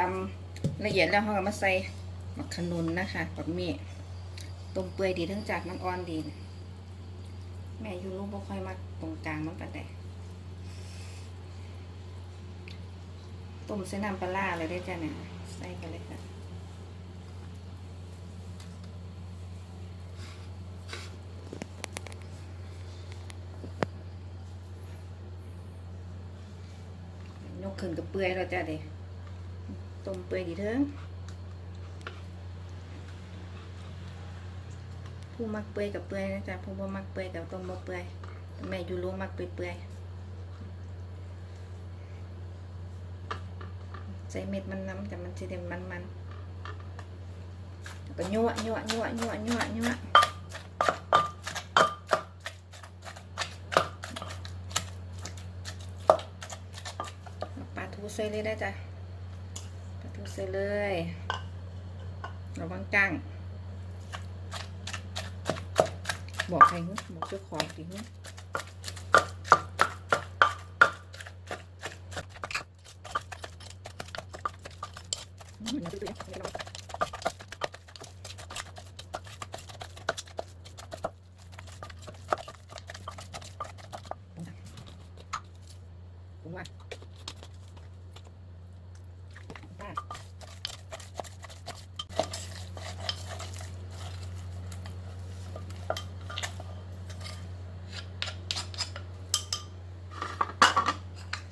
ตำละเอียดแล้วเขาก็มาใส่มักขนุนนะคะแบบนี้ต้มเปื่อยดีทั้งจากมันอ่อนดี แม่ยูรู้บ่ค่อยมักตรงกลางมันปานใดต้มใส่น้ำปลาเลยได้จ้ะเนี่ยใส่กันเลยค่ะยกขึ้นกับเปื่อยแล้วจ้ะเด็ ต้มเปื่อยดีเถิงผู้มักเปื่อยกับเปื่อยนะจ๊ะผู้บ่มักเปื่อยกับต้มบ่เปื่อยแม่อยู่รู้มักเปื่อยใส่เม็ดมันน้ำแต่มันจะเด็มมันมันแล้วก็ยั่วยั่วยั่วยั่วยั่วยั่วปลาทูใส่เลยได้จ้ะ ใส่เลยระวังจังบอกใครหึบอกเจ้าของสิหึอืมมันจะเป็นยังไงผมว่าได้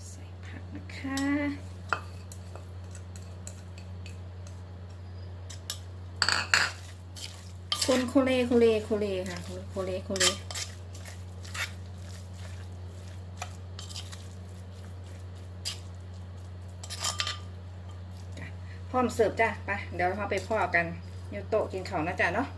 ใส่ผักนะคะ คนโค เลโคเลโคเลค่ะโคเลโคเลพร้อมเสิร์ฟจ้ะไปเดี๋ยวเราไปพ่อกันยโต๊ะกินข้าวนะจ๊ะเนาะ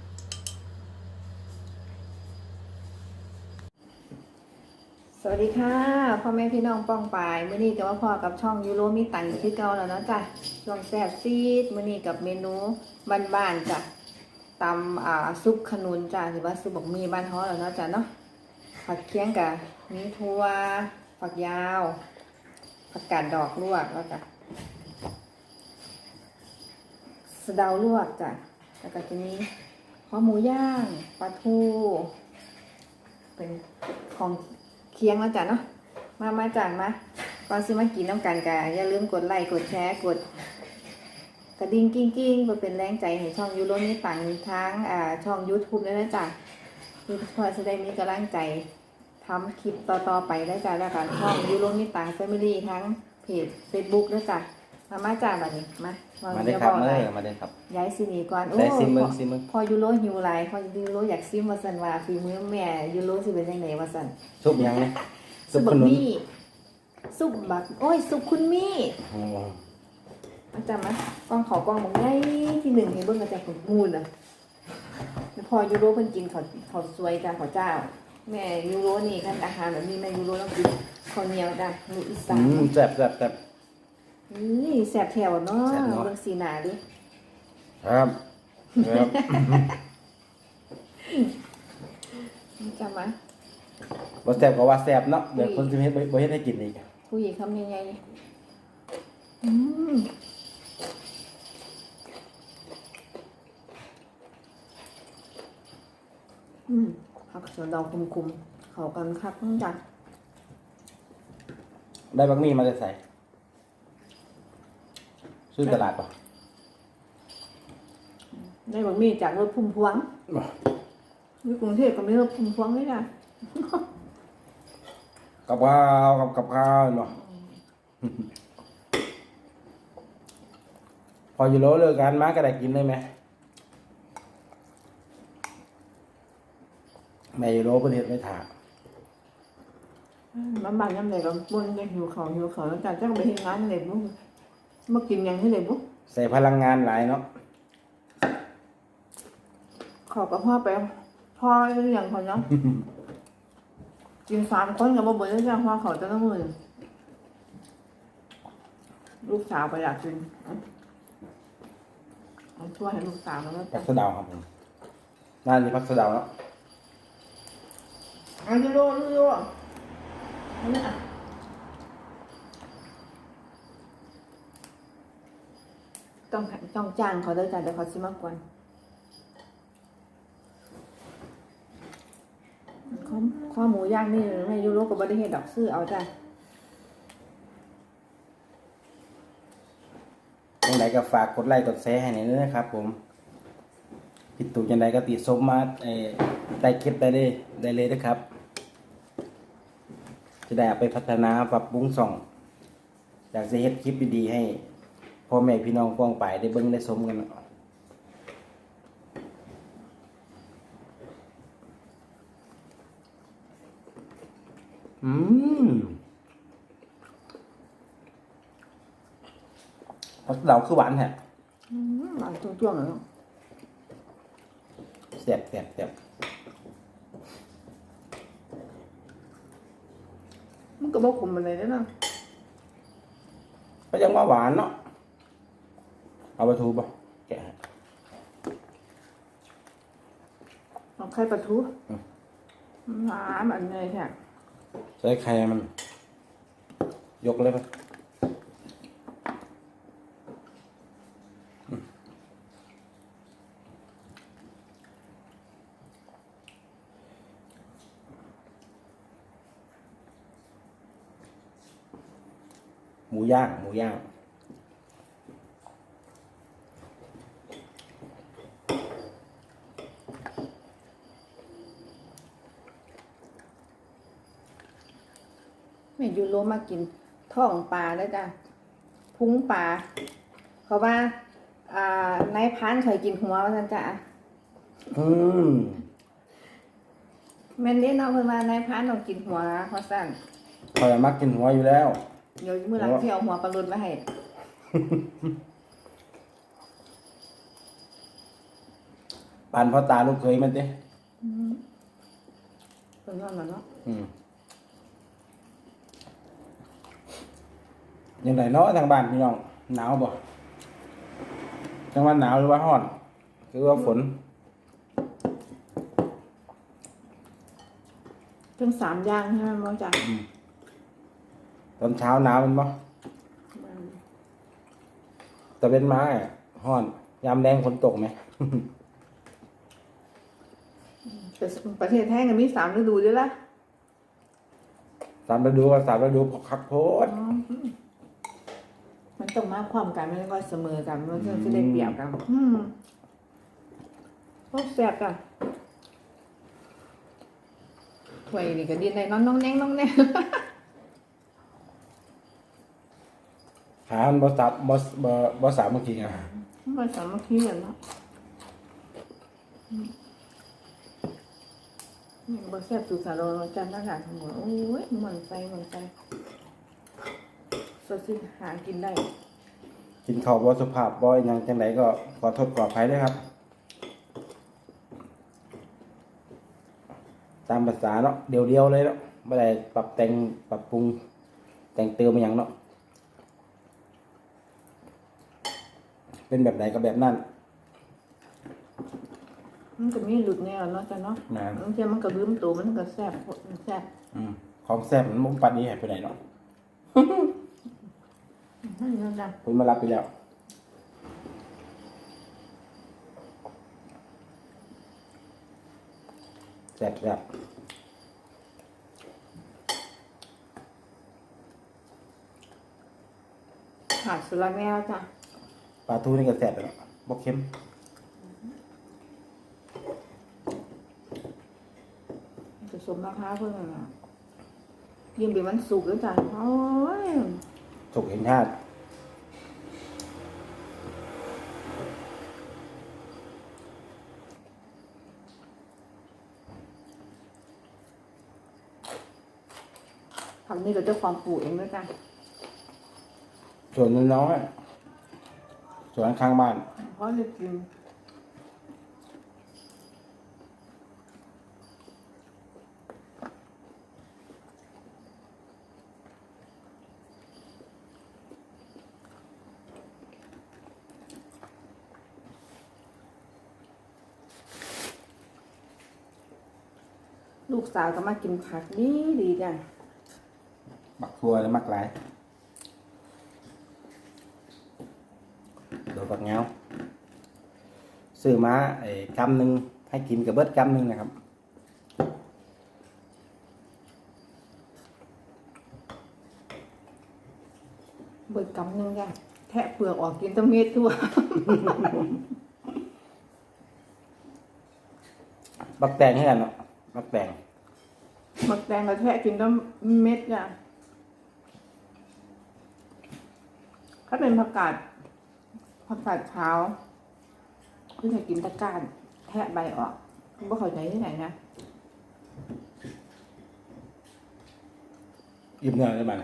สวัสดีค่ะพ่อแม่พี่น้องป้องปายมื้อนี้จะมาพ่อกับช่องยูโรมีตังค์คือเก่าแล้วเนาะจ้ะช่วงแซ่บซีดมื้อนี้กับเมนูบ้านๆจ้ะ ตำอ่าซุปขนุนจ้ะหรือว่าซุปบักมีบ้านเฮาแล้วเนาะจ้ะเนาะผักเคียงกับมีถั่วผักยาวผักกาดดอกลวกแล้วจ้ะสะเดาลวกจ้ะแล้วก็จะมีข้อหมูย่างปลาทูเป็นของเคียงแล้วจ้ะเนาะมามาจานมาก่อนสิมากินน้ำกันกะอย่าลืมกดไลค์กดแชร์กด กระดิ่งกิ้งกิ้งเพื่อเป็นแรงใจให้ช่องยูโรนี้ต่างทั้งอ่าช่อง YouTube ด้วยนะจ๊ะเพื่อเพื่อจะได้มีกำลังใจทำคลิปต่อๆไปได้จ้ะแล้วกันช่องยูโรนี้ต่างแฟมิลี่ทั้งเพจ Facebook ด้วยจ้ะมามาจานแบบนี้มามามาได้เดี๋ยวครับบอกเมื่อะไรอมาได้ครับย้ายซีนีก่อนโอ้ได้ซิมเบิ้งพอซิมเบิ้งพอยูโรหิวไรพอยูโรอยากซิมวาสันว่าฝีมือแม่ยูโรสิเป็นยังไงวาสันซุปยังไงซุปบักมี่ซุปบักโอ้ยซุปคุณมี่โอ้อาจารย์มากล้องเขากล้องบอกไงที่หนึ่งให้เบิ้งอาจารย์ของมูลอะแล้วพอยูโรเพิ่นกินเขาเขาสวยจ้าเขาเจ้า แม่ยูโรนี่กันอาหารแบบนี้แม่ยูโรต้องกินข้าวเหนียวจ้ะลูกอีสาอืนมแซ่บแซ่บแซ่บ นี่แสบแถวเนาะแซ่บเนาะ เบิ้งสีหนาดิครับครับอาจารย์มา บ่แซ่บก็ว่าแซ่บเนาะเดี๋ยวคนสิเฮ็ดบ่บ่เฮ็ดให้กินอีก ผู้หญิงคำยังไงอืมอืมผัก สวนดอกคุมๆเขากันคักต้องจัดได้บักมี่มาได้ใส่ซื้อตลาดป่ะได้บะหมี่จากรถพุ่มพวงที่กรุงเทพก็มีรถพุ่มพวงด้วยนะกับข้าวกับกับข้าวเนาะพออยู่โลเลิกงานมาก็ได้กินได้ไหม แม่อยู่โลเพิ่นเฮ็ดไม่ถ่ามันบานยังไงก็บนยังหิวเขาหิวเขาแล้วจัดจ้างไปเห็นงานเลยบุ๊มากินยังให้เลยบุ๊ใส่พลังงานหลายเนาะขอกับพ่อไปพ่อเรื่องเขาเนาะกินสามคนกับบ่เบิดแล้วจ้าพ่อเขาจะต้องมือลูกสาวไปอยากกินเอาทั่วให้ลูกสาวแล้วพัจ้ะกสะเดาวครับผมน่าจะพักสะเดาวเนาะ เอาดูดูดูดูนี่อะต้องต้องจ้างเขาเด้อจ้ะเดี๋ยวเขาสิมากวนข้อข้อหมูย่างนี่ไม่ยูโรกับบริเฮดดอกซื้อเอาจ้ะยังไงก็ฝากกดไลค์กดแชร์ให้หน่อยด้วยนะครับผม ผิดถูกยังไงก็ติดสมมาเอ่อ ได้คลิปได้เลยได้เลยนะครับ จะได้เอาไปพัฒนาปรับปรุงส่อง อยากจะเฮ็ดคลิปดีๆให้พ่อแม่พี่น้องกว้างไปได้เบิ่งได้ชมกันเนาะอืมผักเราคือหวานแฮะอืมหวานจ้วงๆเลยเนาะแซ่บแซ่บแซ่บ มัน ก็บอกขมมันเลยเด้อเนาะก็ยังว่าหวานเนาะเอาไปทูบ่แกะให้เอาไข่ปลาทูอืมหวานอันเนยแท้ใช้ไข่มัน ยกเลยปะ หมูย่าง หมูย่าง แม่ยูโรมากินท้องปลาแล้วจ้ะพุงปลาเขาว่า อ่านายพรานเคยกินหัวว่าซั่นจ้ะอืมแม่นเด้เนาะเพิ่นว่านายพรานต้องกินหัวเพราะซั่นคอยมักกินหัวอยู่แล้ว เดี๋ยวมื้อหลังสิเอาหัวปลาลุนมาให้ปานพ่อตาลูกเคยมันเด้เพิ่นว่าแล้วเนาะอืมยังไงเนาะทางบ้านพี่น้องหนาวบ่จังว่าหนาวหรือว่าร้อนหรือว่าฝนทั้งสามอย่างใช่ไหมบ่จ้ะ ตอนเช้าหนาวแมันบ่แต่เป็นไม้อะร้อนยามแดงฝนตกไหมแต่ประเทศไทยก็มีสามฤดูด้วยล่ะสามฤดูก็สามฤดูพอคักโพดมันต้องมาความกันไม่ก็เสมอกันมันจะได้เปรียบกันอืมโคตรแซ่บอะถ้วยนี่ก็ดินในน้องน้องแน่งน้องแน่ง หามันบ่สับบ่บ่บ่สามเมื่อกี้อะมันสามัคคีกันเนาะอืมนี่บ่แซ่บสุดสารโรจันทร์อากาศทั้งหมดโอ้ยมันใจมันใจสดสิหากินได้ กินข้าวบ่สุภาพบ่อหยังจังไดก็ขอโทษขออภัยด้วยครับ ตามภาษาเนาะเดียวๆเลยเนาะไม่ได้ปรับแต่งปรับปรุงแต่งเติมมาอย่างเนาะ เป็นแบบไหนก็แบบนั้น มันก็มีหลุดแนวเนาะจ้ะเนาะนะ บางทีมันก็ลืมตัวมันก็แซ่บมันแซ่บอืมของแซ่บมันมุกปันนี้หายไปไหนเนาะนั่นนั่นจ้ะคุณมารับไปแล้วแซ่บแซ่บขาดสุราแมวจ้ะป ลาทูนี่ก็แซ่บไปแล้วบกเค็มจะสมราคาเพิ่นน่ะยิ่งเป็นมันสุกแล้วจ้ะโอ้ยสุกเห็นชาติผักนี่เราเจ้าความปลูกเองด้วยจ้ะส่วนน้อยๆ ส่วนข้างบ้านเพราะจะกินลูกสาวก็มากินผักดีดีจ้ะบักทัวและมักหลาย โดด ฝักเงาซื้อมาไอ้กำหนึ่งให้กินกับเบิดกำหนึ่งนะครับเบิดกำหนึงจ้ะแทะเปลือกออกกินแต้เม็ดทั่วบักแตงให้กันเนาะบักแตงหมักแตงก็แทะกินแต้เม็ดจ้ะถ้าเป็นผักกาด ผักกาดขาวคือจะกินตะกร้ารแทะใบออกว่าเข้าใจที่ไหนนะอิ่มเนื้อได้บ้าง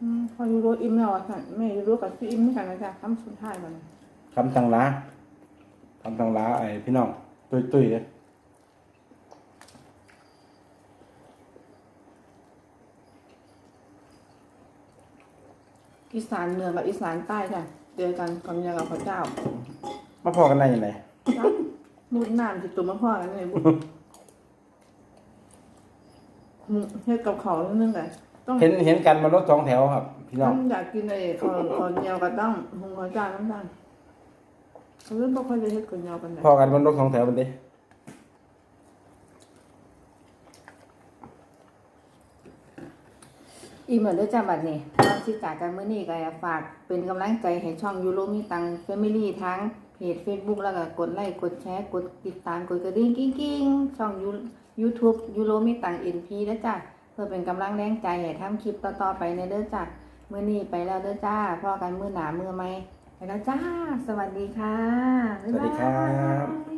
อืมพอยูโรอิ่มแล้วอะค่ะแม่ยูโรกับพี่อิ่มเหมือนกันนะจ๊ะคำสุดท้ายมันคำตังล้าคำตังล้าไอ้พี่น้องตุยตุยๆเลย อีสานเหนือกับอีสานใต้จ้ะเจอกันกับยากับพระเจ้ามาพอกันได้ยังไงมุดน้ำจิตตัวมาพ่อกันเลยบุอืมเฮ็ดกับเขาวนิดนึงเลยต้องเห็นเห็นกันมารถสองแถวครับ พี่น้ต้อองงอยากกินไอ้ข้าวข้าวเหนียวก็ต้องหุงข้าวจ้าน้ำตาลเขาเริ่มบ่ค่อยได้เฮ็ดข้าวเหนียวกันเลยพอกันบนรถสองแถวมันดิอีเหมือนเด้อจ้าบัดนี้ ตอนสิจากันเมื้อนี้ก็ฝากเป็นกำลังใจให้ช่องยูโรมีตังแฟมิลี่ทั้งเพจ Facebook แล้วก็กดไลค์กดแชร์กดติดตามกดกระดิ่งกิ้งๆช่องยู YouTube ยูโรมีตัง NP เด้อจ้าเพื่อเป็นกำลังแรงใจให้ทำคลิปต่อๆไปในเด้อจ้ามื้อนี้ไปแล้วเด้อจ้าพ่อกันมื้อหน้ามื้อใหม่ไปแล้วจ้า สวัสดีค่ะ สวัสดีครับ